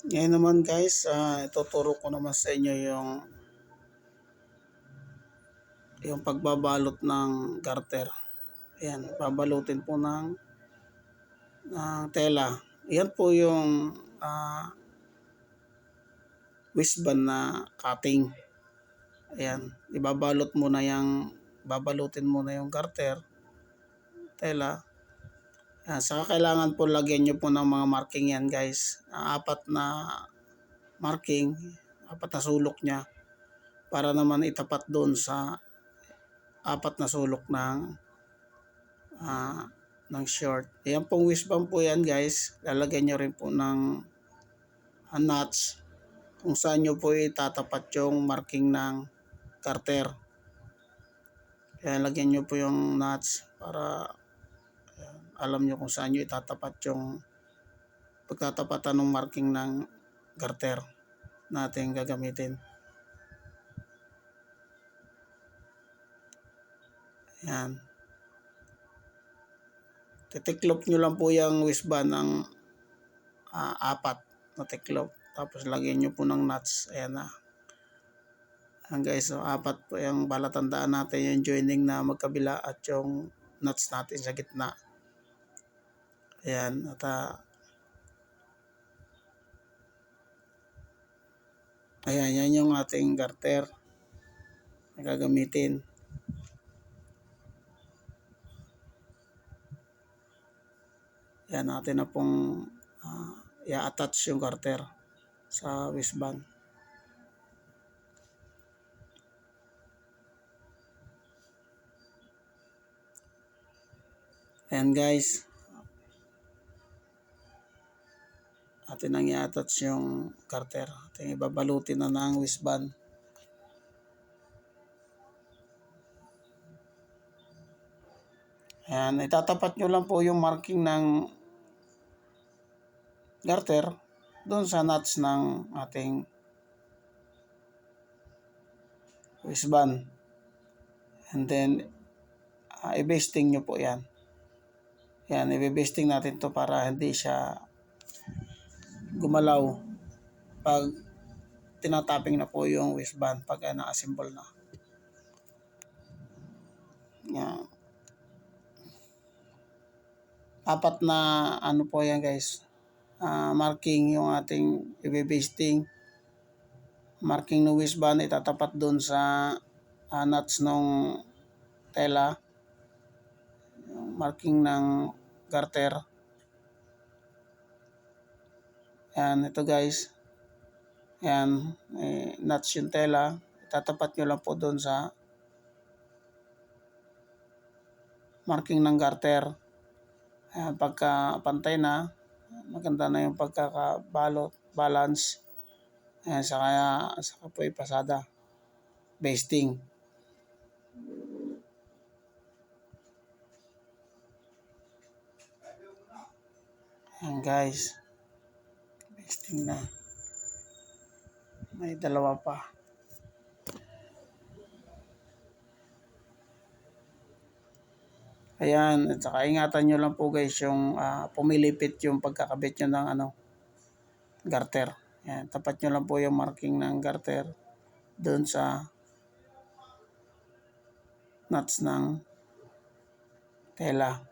Ngayon naman guys, ah, ituturo ko naman sa inyo yung yung pagbabalot ng garter. Ayan, babalutin po ng, ng tela. Yan po yung ah, wristband na cutting. Ayan, ibabalot mo na yung babalutin mo na yung garter, tela. Ayan, saka kailangan po lagyan nyo po ng mga marking yan guys. Ah, apat na marking, apat na sulok niya para naman itapat doon sa apat na sulok ng ah, ng short. Ayan pong wristband po yan guys. Lalagyan nyo rin po ng ah, nuts kung saan nyo po itatapat yung marking ng carter. Kaya lagyan nyo po yung nuts para alam nyo kung saan nyo itatapat yung pagtatapatan ng marking ng garter natin gagamitin. Yan. Titiklop nyo lang po yung wristband ng ah, apat na tiklop. Tapos lagyan nyo po ng nuts. Ayan na. Ayan guys, so apat po yung balatandaan natin yung joining na magkabila at yung nuts natin sa gitna. Ayan, at ah, ayan, yan yung ating garter na gagamitin. Yan natin na pong ah, i-attach yung garter sa wristband. Ayan guys. Atin ang i-attach yung garter. Atin ibabalutin na ng wristband. Ayan, itatapat nyo lang po yung marking ng garter doon sa nuts ng ating wristband. And then, uh, i-basting nyo po yan. Yan, i-basting natin to para hindi siya gumalaw pag tinatapping na po yung wristband pag uh, na-assemble na. Yan. Apat na ano po yan guys, uh, marking yung ating i-basting. Marking ng wristband itatapat doon sa uh, nuts ng tela. Marking ng garter. Yan, ito guys. Yan, eh, nuts yung tela. Tatapat nyo lang po doon sa marking ng garter. Ayan, pagka pantay na, maganda na yung pagkakabalot, balance. Ayan, saka, saka po ipasada. Basting. Ayan guys. Na. May dalawa pa. Ayan, at saka ingatan nyo lang po guys yung uh, pumilipit yung pagkakabit nyo ng ano, garter. Ayan, tapat nyo lang po yung marking ng garter doon sa nuts ng tela.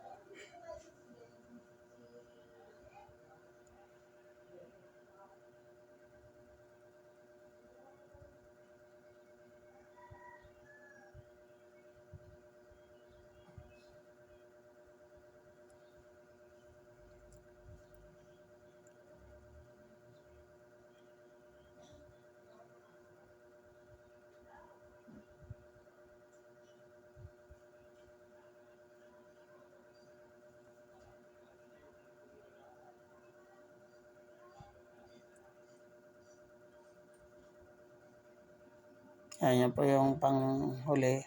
Yan, yan po yung panghuli.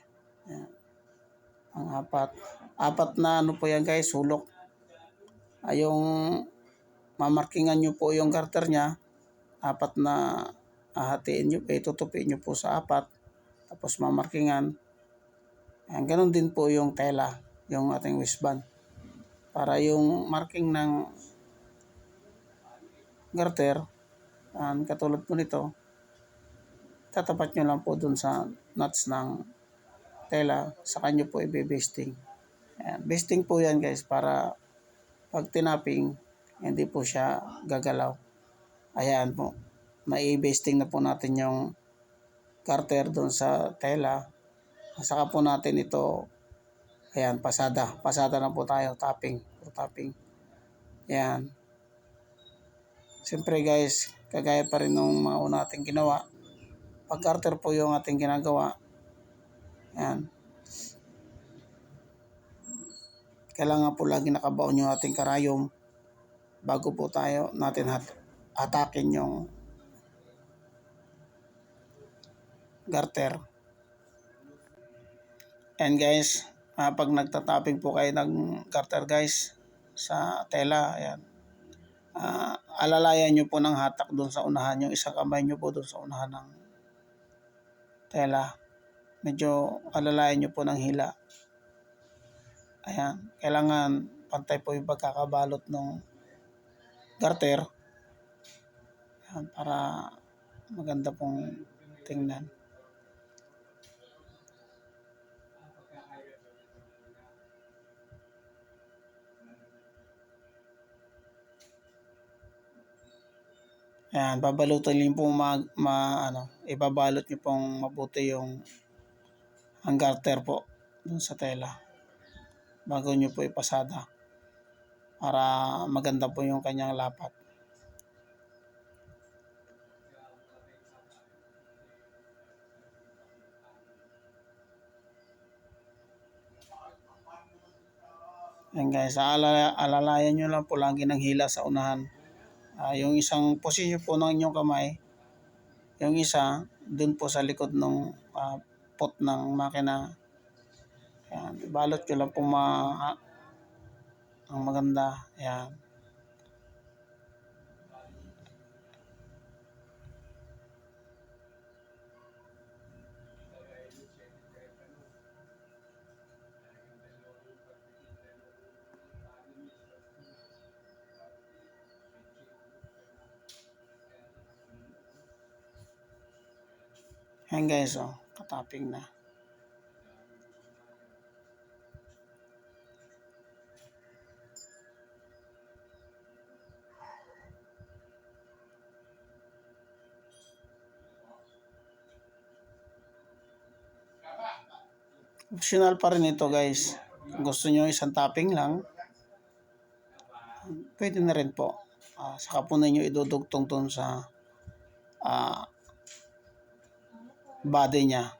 Yan. Ang apat. Apat na ano po yan guys, sulok. Ay yung mamarkingan nyo po yung garter niya. Apat na ahatiin nyo, eh, tutupiin nyo po sa apat. Tapos mamarkingan. Yan, ganun din po yung tela, yung ating wristband. Para yung marking ng garter, Yan, katulad po nito, tatapat nyo lang po dun sa nuts ng tela, sa kanyo po i-basting. Yan, basting po yan guys para pag tinaping, hindi po siya gagalaw. Ayan po, mai-basting na po natin yung carter doon sa tela. Saka po natin ito, ayan, pasada. Pasada na po tayo, tapping. Puro tapping. Ayan. Siyempre guys, kagaya pa rin nung mga una nating ginawa. Pag carter po yung ating ginagawa, ayan. Kailangan po lagi nakabaon yung ating karayom bago po tayo natin hat atakin yung garter. And guys, ah, pag nagtataping po kayo ng garter guys sa tela, ayan. Ah, alalayan nyo po ng hatak doon sa unahan, yung isang kamay nyo po doon sa unahan ng tela. Medyo alalayan nyo po ng hila. Ayan, kailangan pantay po yung pagkakabalot ng garter. Ayan, para maganda pong tingnan. Ayan, babalutin niyo po mag, ma, ano, ibabalot niyo pong mabuti yung ang garter po dun sa tela bago niyo po ipasada para maganda po yung kanyang lapat. Ayan guys, alala, alalayan nyo lang po lagi ng hila sa unahan. Ah, yung isang posisyon po ng inyong kamay, yung isa, dun po sa likod ng ah, pot ng makina. Ayan, balot nyo lang po ma ang maganda. Ayan. Ayan guys, oh, kataping na. Optional pa rin ito guys. Kung gusto nyo isang topping lang, pwede na rin po. Ah, saka po ninyo idudugtong dun sa ah, body niya.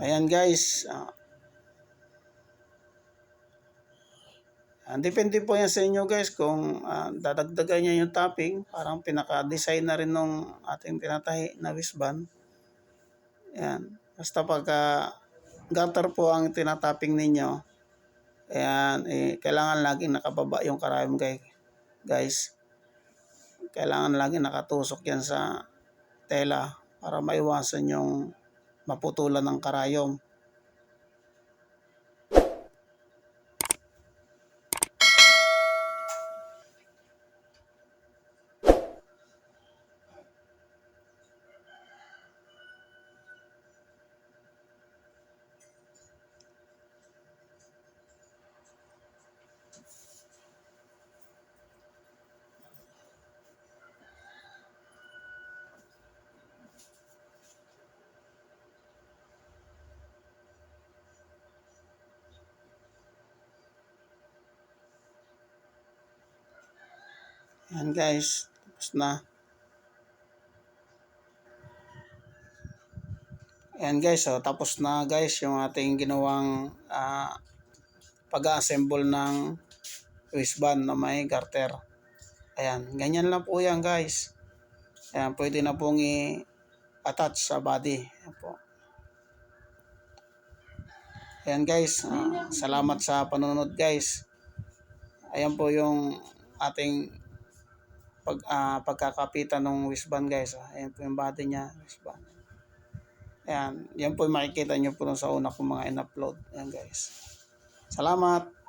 Ayan guys. Ah, depende po yan sa inyo guys kung ah, dadagdagan niya yung topping. Parang pinaka-design na rin nung ating tinatahi na wristband. Ayan. Basta pagka garter po ang tinatapping ninyo, ayan, eh, kailangan laging nakababa yung karayom guys. Kailangan laging nakatusok yan sa tela para maiwasan yung maputulan ng karayom. Ayan guys, tapos na. Ayan guys, so tapos na guys yung ating ginawang ah, pag-assemble ng wristband na may garter. Ayan, ganyan lang po yan guys. Ayan, pwede na pong i-attach sa body. Ayan po. Ayan guys, ah, salamat sa panonood guys. Ayan po yung ating pag ah, pagkakapitan ng wristband guys. ah. Ayan po yung body niya, wristband. Ayan, yan po yung makikita nyo po sa una kong mga in-upload. Ayan guys. Salamat.